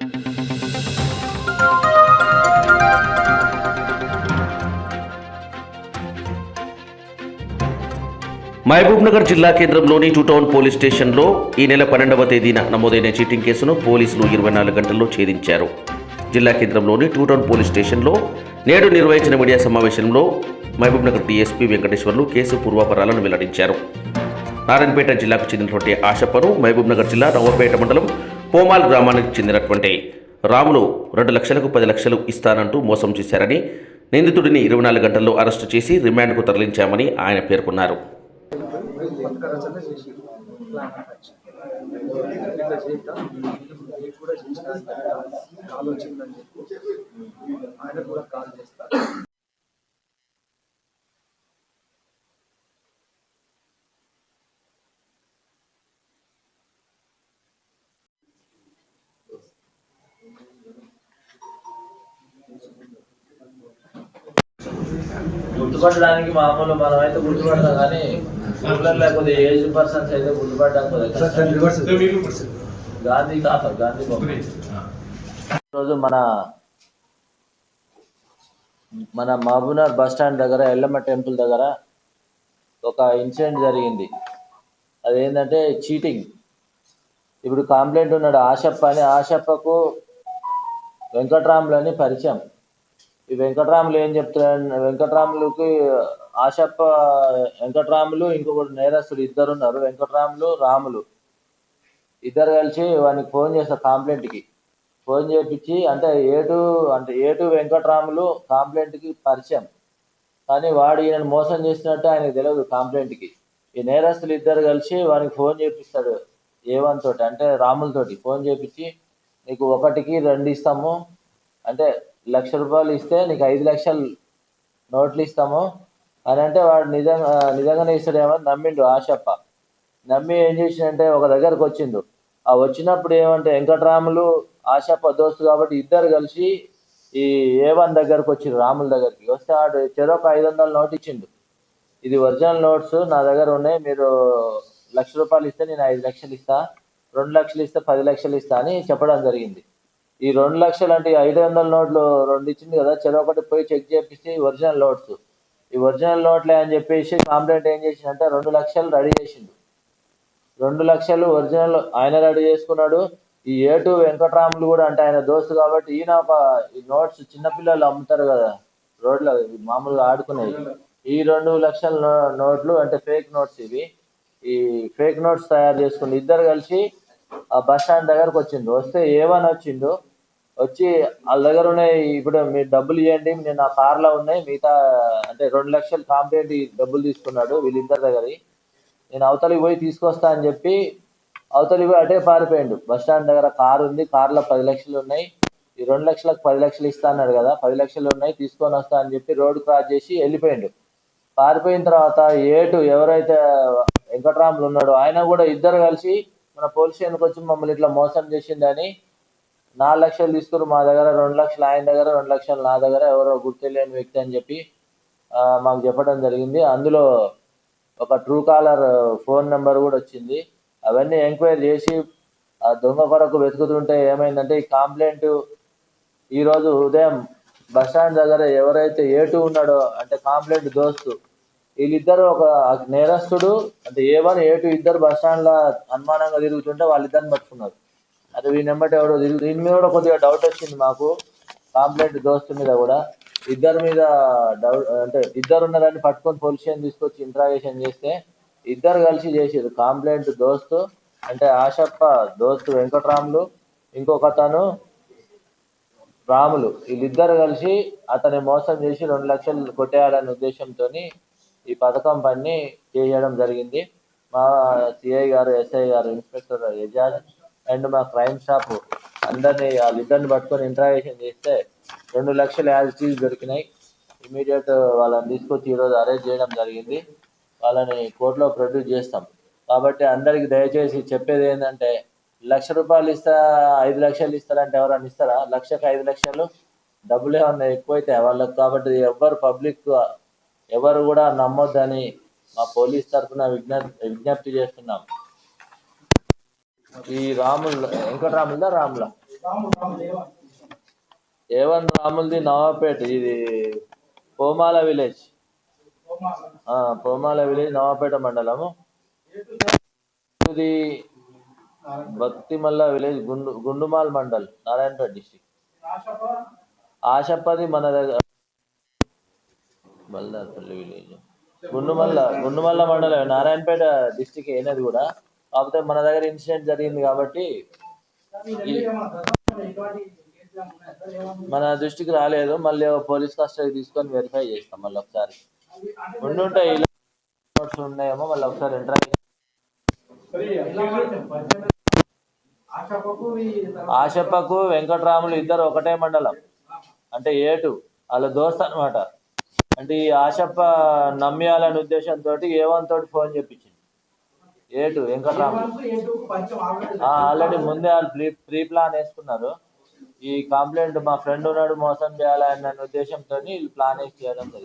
మహబూబ్ నగర్ జిల్లా కేంద్రంలోని two town police స్టేషన్లో ఈ నెల పన్నెండవ తేదీన నమోదైన చీటింగ్ కేసును పోలీసులు ఇరవై నాలుగు గంటల్లో ఛేదించారు. జిల్లా కేంద్రంలోని టూ టౌన్ పోలీస్ స్టేషన్లో నేడు నిర్వహించిన మీడియా సమావేశంలో Mahabubnagar DSP Venkateswarlu case పూర్వాపరాలను వెల్లడించారు. నారాయణపేట జిల్లాకు చెందినటువంటి ఆశపరు మహబూబ్ నగర్ జిల్లా నవ్వపేట మండలం పోమాల్ గ్రామానికి చెందినటువంటి రాములు రెండు లక్షలకు పది లక్షలు ఇస్తానంటూ మోసం చేశారని నిందితుడిని ఇరవై నాలుగు గంటల్లో అరెస్టు చేసి రిమాండ్కు తరలించామని ఆయన పేర్కొన్నారు. ఇట్లా చేద్దాం కూడా చేసిన ఆలోచన అని చెప్పి ఆయన కూడా కాల్ చేస్తారు గుర్తుపట్టడానికి మామూలు మనం అయితే గుర్తుపడతాం కానీ లేకపోతే ఏజ్ పర్సన్స్ అయితే కొద్దిగా కష్టం. గాంధీ తాత గాంధీ. రోజు మన మన మహబూబ్నగర్ బస్ స్టాండ్ దగ్గర ఎల్లమ్మ టెంపుల్ దగ్గర ఒక ఇన్సిడెంట్ జరిగింది. అదేంటంటే చీటింగ్. ఇప్పుడు కంప్లైంట్ ఉన్నాడు ఆశప్ప అని. ఆశప్పకు వెంకట్రాములు అని పరిచయం. ఈ వెంకట్రాములు ఏం చెప్తున్నాడు వెంకట్రాములకి ఆశప్ప వెంకట్రాములు ఇంకొకటి నేరస్తుడు ఇద్దరు ఉన్నారు వెంకట్రాములు రాములు. ఇద్దరు కలిసి వానికి ఫోన్ చేస్తారు కంప్లైంట్కి. ఫోన్ చేపించి అంటే ఏటు అంటే ఏటు వెంకట్రాములు కంప్లైంట్కి పరిచయం. కానీ వాడు ఈయన మోసం చేసినట్టు ఆయనకు తెలియదు కంప్లైంట్కి. ఈ నేరస్తులు ఇద్దరు కలిసి వానికి ఫోన్ చేపిస్తాడు ఏవన్ తోటి అంటే రాములతోటి. ఫోన్ చేపించి నీకు ఒకటికి రెండు ఇస్తాము. అంటే లక్ష రూపాయలు ఇస్తే నీకు ఐదు లక్షలు నోట్లు ఇస్తాము అని అంటే వాడు నిజంగా నిజంగానే ఇస్తాడేమో అని నమ్మిండు ఆశప్ప. నమ్మి ఏం చేసిందంటే ఒక దగ్గరకు వచ్చిండు. ఆ వచ్చినప్పుడు ఏమంటే వెంకటరాములు ఆశప్ప దోస్తు కాబట్టి ఇద్దరు కలిసి ఈ ఏ వన్ దగ్గరకు వచ్చిండు రాముల దగ్గరికి. వస్తే ఆడు చెరొక ఐదు వందల నోట్ ఇచ్చిండు. ఇది ఒరిజినల్ నోట్స్ నా దగ్గర ఉన్నాయి మీరు లక్ష రూపాయలు ఇస్తే నేను ఐదు లక్షలు ఇస్తా రెండు లక్షలు ఇస్తే పది లక్షలు ఇస్తా అని చెప్పడం జరిగింది. ఈ రెండు లక్షలు అంటే ఈ ఐదు వందల నోట్లు రెండు ఇచ్చింది కదా చెరొకటి పోయి చెక్ చేపిస్తే ఒరిజినల్ నోట్స్. ఈ ఒరిజినల్ నోట్లే అని చెప్పేసి కాంప్లైంట్ ఏం చేసిందంటే రెండు లక్షలు రెడీ చేసిండు. రెండు లక్షలు ఒరిజినల్ ఆయన రెడీ చేసుకున్నాడు. ఈ ఏటు వెంకటరాములు కూడా అంటే ఆయన దోస్తు కాబట్టి ఈయన ఒక ఈ నోట్స్ చిన్నపిల్లలు అమ్ముతారు కదా రోడ్లో మామూలుగా ఆడుకునేవి. ఈ రెండు లక్షల నోట్లు అంటే ఫేక్ నోట్స్ ఇవి. ఈ ఫేక్ నోట్స్ తయారు చేసుకుని ఇద్దరు కలిసి ఆ బస్ స్టాండ్ దగ్గరకు వచ్చిండు. వస్తే ఏమని వచ్చిండు వచ్చి వాళ్ళ దగ్గర ఉన్నాయి ఇప్పుడు మీరు డబ్బులు ఇవ్వండి నేను నా కార్లో ఉన్నాయి మిగతా అంటే రెండు లక్షలు కాంప్లైంట్ డబ్బులు తీసుకున్నాడు వీళ్ళిద్దరి దగ్గర నేను అవతలికి పోయి తీసుకొస్తా అని చెప్పి అవతలికి పోయి అటే పారిపోయిండు. బస్ స్టాండ్ దగ్గర కారు ఉంది కార్లో పది లక్షలు ఉన్నాయి. ఈ రెండు లక్షలకు పది లక్షలు ఇస్తా అన్నాడు కదా పది లక్షలు ఉన్నాయి తీసుకొని వస్తా అని చెప్పి రోడ్ క్రాస్ చేసి వెళ్ళిపోయిండు. పారిపోయిన తర్వాత ఏటు ఎవరైతే వెంకటరాములు ఉన్నాడో ఆయన కూడా ఇద్దరు కలిసి మన పోలీస్ స్టేషన్కి వచ్చి మమ్మల్ని ఇట్లా మోసం చేసిందని నాలుగు లక్షలు తీసుకురు మా దగ్గర రెండు లక్షలు ఆయన దగ్గర రెండు లక్షలు నా దగ్గర ఎవరో గుర్తులేని వ్యక్తి అని చెప్పి మాకు చెప్పడం జరిగింది. అందులో ఒక ట్రూ కాలర్ ఫోన్ నెంబర్ కూడా వచ్చింది. అవన్నీ ఎంక్వైరీ చేసి ఆ దొంగ కొరకు వెతుకుతుంటే ఏమైందంటే ఈ కంప్లైంట్ ఈరోజు ఉదయం బస్ స్టాండ్ దగ్గర ఎవరైతే ఏటు ఉన్నాడో అంటే కాంప్లైంట్ దోస్తు వీళ్ళిద్దరు ఒక నేరస్తుడు అంటే ఏ వన్ ఏ టూ ఇద్దరు బస్ స్టాండ్ అనుమానంగా తిరుగుతుంటే వాళ్ళిద్దరిని పట్టుకున్నారు. అది వీని నెంబర్ ఎవరో దీని మీద కూడా కొద్దిగా డౌట్ వచ్చింది మాకు. కాంప్లైంట్ దోస్తు మీద కూడా. ఇద్దరి మీద డౌట్ అంటే ఇద్దరు ఉన్నారని పట్టుకొని పొల్యూషన్ తీసుకొచ్చి ఇంట్రాగేషన్ చేస్తే ఇద్దరు కలిసి చేసారు కాంప్లైంట్ దోస్తు అంటే ఆశప్ప దోస్తు వెంకటరాములు ఇంకొక అతను రాములు. వీళ్ళిద్దరు కలిసి అతని మోసం చేసి రెండు లక్షలు కొట్టేయాలనే ఉద్దేశంతో ఈ పథకం పని చేయడం జరిగింది. మా సిఐ గారు ఎస్ఐ గారు ఇన్స్పెక్టర్ ఎజాజ్ అండ్ మా క్రైమ్ షాప్ అందరినీ వాళ్ళిద్దరిని పట్టుకొని ఇంటరాగేషన్ చేస్తే రెండు లక్షలు యాజిటీస్ దొరికినాయి. ఇమీడియట్ వాళ్ళని తీసుకొచ్చి ఈరోజు అరెస్ట్ చేయడం జరిగింది. వాళ్ళని కోర్టులో ప్రొడ్యూస్ చేస్తాం. కాబట్టి అందరికి దయచేసి చెప్పేది ఏంటంటే లక్ష రూపాయలు ఇస్తా ఐదు లక్షలు ఇస్తారంటే ఎవరైనా ఇస్తారా? లక్షకు ఐదు లక్షలు? డబ్బులు ఏమన్నా ఎక్కువైతే వాళ్ళకి. కాబట్టి ఎవ్వరు పబ్లిక్ ఎవరు కూడా నమ్మొద్దని మా పోలీస్ తరఫున విజ్ఞప్తి విజ్ఞప్తి చేస్తున్నాం. ఈ రాముల వెంకటరాముల రాముల ఏవన్ రాములది నవాపేట ఇది పోమాల విలేజ్. ఆ, పోమాల విలేజ్ నవాపేట మండలము. ఇది భక్తిమల్ల విలేజ్ గుండు గుండుమాల్ మండల్ నారాయణపేట డిస్టిక్. ఆశప్పది మన దగ్గర బల్దార్పల్లి విలేజ్. గుండుమల్ల గుండుమల్ల మండలం నారాయణపేట డిస్టిక్ అయినది కూడా. కాకపోతే మన దగ్గర ఇన్సిడెంట్ జరిగింది కాబట్టి మన దృష్టికి రాలేదు. మళ్ళీ పోలీస్ కస్టడీ తీసుకొని వెరిఫై చేస్తాం మళ్ళీ ఒకసారి. ఉండుంటాయి ఇలా ఉన్నాయేమో మళ్ళీ ఒకసారి ఎంటర్ ఆశప్పకు వెంకటరాములు ఇద్దరు ఒకటే మండలం. అంటే ఏటు వాళ్ళ దోస్త్ అన్నమాట. అంటే ఈ ఆశప్ప నమ్మియాలనే ఉద్దేశంతో ఏవన్ తోటి ఫోన్ చెప్పించింది ఏటు వెంకట్రాములు ఆల్రెడీ ముందే వాళ్ళు ప్రీ ప్రీ ప్లాన్ వేసుకున్నారు. ఈ కంప్లైంట్ మా ఫ్రెండ్ ఉన్నాడు మోసం చేయాలనే ఉద్దేశంతో వీళ్ళు ప్లాన్ వేసి చేయడం జరిగింది.